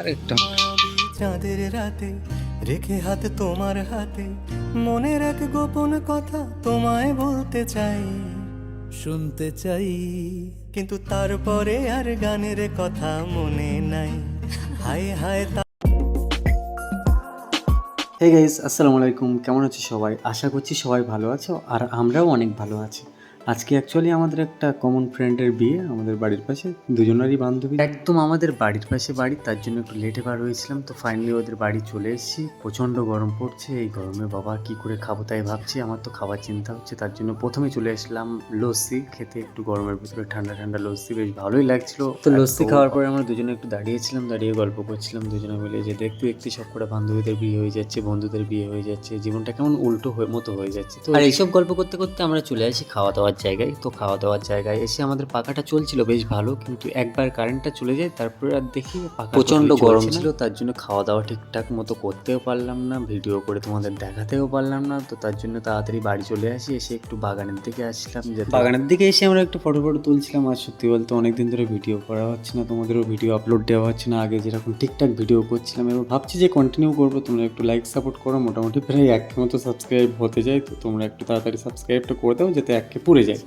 আরেকটা। চাঁদের রাতে রেখে হাত তোমার হাতে মনের এক গোপন কথা তোমায় বলতে চাই শুনতে চাই। কিন্তু তারপরে আর গানের কথা মনে নাই। হায় হায় হে গাইস আসসালামু আলাইকুম। কেমন আছো সবাই? আশা করছি সবাই ভালো আছো আর আমরাও অনেক ভালো আছি। আজকে অ্যাকচুয়ালি আমাদের একটা কমন ফ্রেন্ডের বিয়ে আমাদের বাড়ির পাশে দুজনেরই বান্ধবী। একদম আমাদের বাড়ির পাশে বাড়ি তার জন্য একটু লেটে বার হয়েছিলাম তো ফাইনালি ওদের বাড়ি চলে এসেছি। প্রচণ্ড গরম পড়ছে এই গরমে বাবা কি করে খাব তাই ভাবছি আমার তো খাবার চিন্তা হচ্ছে তার জন্য প্রথমে চলে আসলাম লস্যি খেতে একটু গরমের ভিতরে ঠান্ডা ঠান্ডা লস্যি বেশ ভালোই লাগছিল। তো লস্যি খাওয়ার পরে আমরা দুজনে একটু দাঁড়িয়েছিলাম দাঁড়িয়ে গল্প করছিলাম দুজনে মিলে যে দেখতে দেখতে সবকটা বান্ধবীদের বিয়ে হয়ে যাচ্ছে বন্ধুদের বিয়ে হয়ে যাচ্ছে জীবনটা কেমন উল্টো হয়ে মতো হয়ে যাচ্ছে। তো আর এইসব গল্প করতে করতে আমরা চলে আসি খাওয়া দাওয়ার জায়গায় তো খাওয়া দাওয়ার জায়গায় এসে আমাদের পাখাটা চলছিল বেশ ভালো কিন্তু একবার কারেন্টটা চলে যায় তারপরে আর দেখি পাখা প্রচণ্ড গরম ছিল তার জন্য খাওয়া দাওয়া ঠিকঠাক মতো করতেও পারলাম না ভিডিও করে তোমাদের দেখাতেও পারলাম না তো তার জন্য তাড়াতাড়ি বাড়ি চলে আসি এসে একটু বাগানের দিকে আসলাম যে বাগানের দিকে এসে আমরা একটু ফটো ফটো তুলছিলাম আর সত্যি বলতে অনেকদিন ধরে ভিডিও করা হচ্ছে না তোমাদেরও ভিডিও আপলোড দেওয়া হচ্ছে না আগে যেরকম ঠিকঠাক ভিডিও করছিলাম এবার ভাবছি যে কন্টিনিউ করব তোমরা একটু লাইক সাপোর্ট করো মোটামুটি প্রায় এক মতো সাবস্ক্রাইব হতে যায় তো তোমরা একটু তাড়াতাড়ি সাবস্ক্রাইবটা করে দাও যাতে একে পুড়ে যায়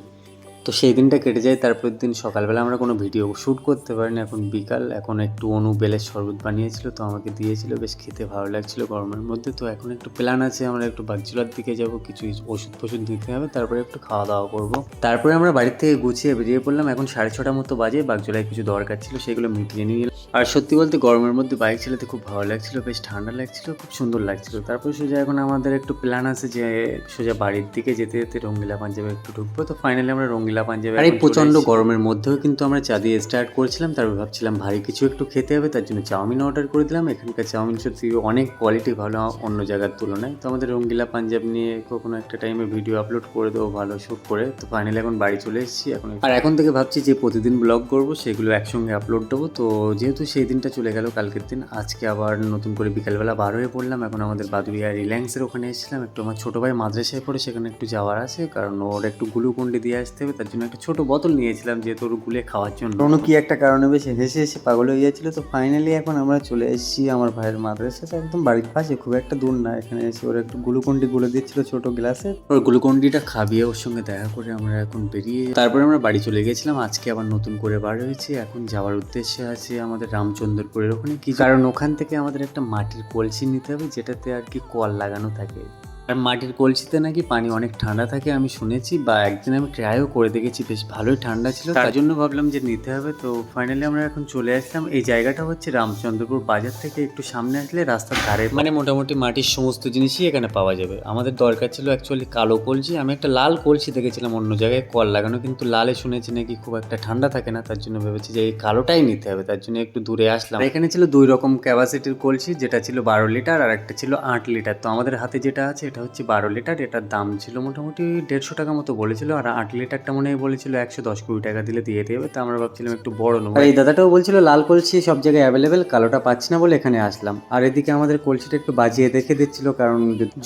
তো সেই দিনটা কেটে যায় তারপর দিন সকালবেলা আমরা কোনো ভিডিও শ্যুট করতে পারিনি। এখন বিকাল, এখন একটু অনু বেলের শরবত বানিয়েছিল, তো আমাকে দিয়েছিল, বেশ খেতে ভালো লাগছিল গরমের মধ্যে। তো এখন একটু প্ল্যান আছে, আমরা একটু বাগজুলার দিকে যাব, কিছু ওষুধ ফষুধ দিতে হবে, তারপরে একটু খাওয়া দাওয়া করব। তারপরে আমরা বাড়ির থেকে গুছিয়ে বেরিয়ে পড়লাম, এখন সাড়ে ছটার মতো বাজে বাগজুলায় কিছু দরকার ছিল, সেগুলো মিটিয়ে নিয়ে। আর সত্যি বলতে গরমের মধ্যে বাইক চালাতে খুব ভালো লাগছিল, বেশ ঠান্ডা লাগছিল, খুব সুন্দর লাগছিল। তারপর সোজা এখন আমাদের একটু প্ল্যান আছে যে সোজা বাড়ির দিকে যেতে যেতে রঙ্গিলা পাঞ্জাবে একটু ঢুকবো, তো ফাইনালি আমরা রঙ্গিলা পাঞ্জাবে আর এই প্রচণ্ড গরমের মধ্যেও কিন্তু আমরা চা দিয়ে স্টার্ট করেছিলাম তারপর ভাবছিলাম ভারী কিছু একটু খেতে হবে তার জন্য চাউমিন অর্ডার করে দিলাম। এখানকার চাউমিন সত্যি অনেক কোয়ালিটি ভালো অন্য জায়গার তুলনায়। তো আমাদের রঙ্গিলা পাঞ্জাব নিয়ে কখনো একটা টাইমে ভিডিও আপলোড করে দেবো ভালো শ্যুট করে। তো ফাইনালি এখন বাড়ি চলে এসেছি এখন আর এখন থেকে ভাবছি যে প্রতিদিন ব্লগ করব সেগুলো একসঙ্গে আপলোড দেবো। তো যেহেতু সেই দিনটা চলে গেল কালকের দিন আজকে আবার নতুন করে বিকালবেলা বার হয়ে পড়লাম। এখন আমাদের বাদুরিয়া রিল্যাক্সের ওখানে এসেছিলাম। একটু আমার ছোটো ভাই মাদ্রাসায় পড়ে সেখানে একটু যাওয়ার আছে কারণ ওর একটু গুলুকুন্ডি দিয়ে আসতে হবে তার জন্য একটা ছোটো বোতল নিয়েছিলাম যেহেতু ওর গুলে খাওয়ার জন্য। কোনো কি একটা কারণে বেশ হেসে হেসে পাগল হয়ে যাচ্ছিল তো ফাইনালি এখন আমরা চলে এসেছি আমার ভাইয়ের মাদ্রাসাতে একদম বাড়ির পাশে খুব একটা দূর না। এখানে এসে ওর একটু গ্লুকন্ডি গুলে দিচ্ছিল ছোট গ্লাসে। ওর গ্লুকন্ডিটা খাবিয়ে ওর সঙ্গে দেখা করে আমরা এখন বেরিয়ে তারপরে আমরা বাড়ি চলে গেছিলাম আজকে আবার নতুন করে বার হয়েছি। এখন যাওয়ার উদ্দেশ্যে আছে আমাদের রামচন্দ্রপুরের ওখানে। কি কারণ? ওখান থেকে আমাদের একটা মাটির কলসি নিতে হবে যেটাতে আর কি কল লাগানো থাকে। আর মাটির কলসিতে নাকি পানি অনেক ঠান্ডা থাকে আমি শুনেছি বা একদিন আমি ট্রাইও করে দেখেছি বেশ ভালোই ঠান্ডা ছিল। তার জন্য ভাবলাম যে নিতে হবে। তো ফাইনালি আমরা এখন চলে আসলাম। এই জায়গাটা হচ্ছে রামচন্দ্রপুর বাজার থেকে একটু সামনে আসলে রাস্তার ধারে মানে মোটামুটি মাটির সমস্ত জিনিসই এখানে পাওয়া যাবে। আমাদের দরকার ছিল অ্যাকচুয়ালি কালো কলসি। আমি একটা লাল কলসি দেখেছিলাম অন্য জায়গায় কল লাগানো কিন্তু লালে শুনেছি নাকি খুব একটা ঠান্ডা থাকে না তার জন্য ভেবেছি যে এই কালোটাই নিতে হবে। তার জন্য একটু দূরে আসলাম। এখানে ছিল দুই রকম ক্যাপাসিটির কলসি যেটা ছিল বারো লিটার আর একটা ছিল আট লিটার। তো আমাদের হাতে যেটা আছে এটা হচ্ছে বারো লিটার, এটার দাম ছিল মোটামুটি দেড়শো টাকা মতো বলেছিল আর আট লিটারটা মনে হয় বলেছিল একশো দশ কুড়ি টাকা দিলে দিয়ে দেবে, তো আমরা ভাবছিলাম একটু বড় নেব। আর এই দাদাটাও বলছিল লাল কলসি সব জায়গায় অ্যাভেলেবেল কালোটা পাচ্ছি না বলে এখানে আসলাম। আর এদিকে আমাদের কলসিটা একটু বাজিয়ে দেখে দিচ্ছিল, কারণ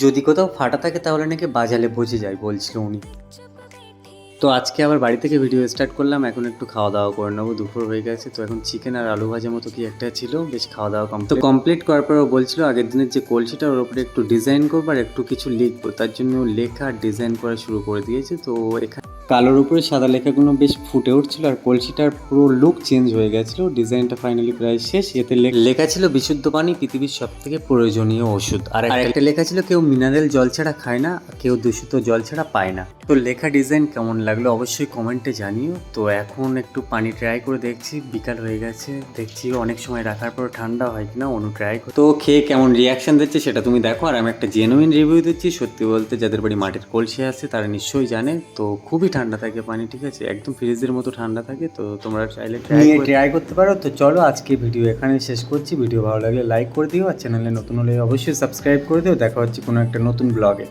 যদি কোথাও ফাটা থাকে তাহলে নাকি বাজালে বোঝে যায়, বলছিল উনি। তো আজকে আবার বাড়ি থেকে ভিডিও স্টার্ট করলাম এখন একটু খাওয়া দাওয়া করে নেব দুপুর হয়ে গেছে। তো এখন চিকেন আর আলু ভাজা মতো কি একটা ছিল বেশ খাওয়া দাওয়া কম তো কমপ্লিট করার পর ও বলছিল আগের দিনের যে কলসিটা ওর উপরে একটু ডিজাইন করব আর একটু কিছু লিখব। তার জন্য ও লেখা আর ডিজাইন করা শুরু করে দিয়েছে। তো এখানে কালোর উপরে সাদা লেখাগুলো বেশ ফুটে উঠছিল আর কলসিটার পুরো লুক চেঞ্জ হয়ে গেছিল। ডিজাইনটা ফাইনালি প্রায় শেষ। এতে লেখা ছিল বিশুদ্ধ পানি পৃথিবীর সব থেকে প্রয়োজনীয় ওষুধ। আর একটা লেখা ছিল কেউ মিনারেল জল ছাড়া খায় না কেউ দূষিত জল ছাড়া পায় না। তো লেখা ডিজাইন কেমন লাগল অবশ্যই কমেন্টে জানিও। তো এখন একটু পানি ট্রাই করে দেখছি বিকাল হয়ে গেছে দেখছি অনেক সময় রাখার পর ঠান্ডা হয় কিনা অনু ট্রাই তো খেয়ে কেমন রিয়াকশন দিচ্ছে সেটা তুমি দেখো আর আমি একটা জেনুইন রিভিউ দিচ্ছি। সত্যি বলতে যাদের বাড়ি মাটির কলসি আছে তারা নিশ্চয়ই জানে। তো খুবই ঠান্ডা থাকে পানি ঠিক আছে? একদম ফ্রিজের মতো ঠান্ডা থাকে তো তোমরা চাইলে ট্রাই ট্রাই করতে পারো। তো চলো আজকে ভিডিও এখানে শেষ করছি। ভিডিও ভালো লাগলে লাইক করে দিও আর চ্যানেলে নতুন হলে অবশ্যই সাবস্ক্রাইব করে দিও। দেখা হচ্ছে কোনো একটা নতুন ব্লগে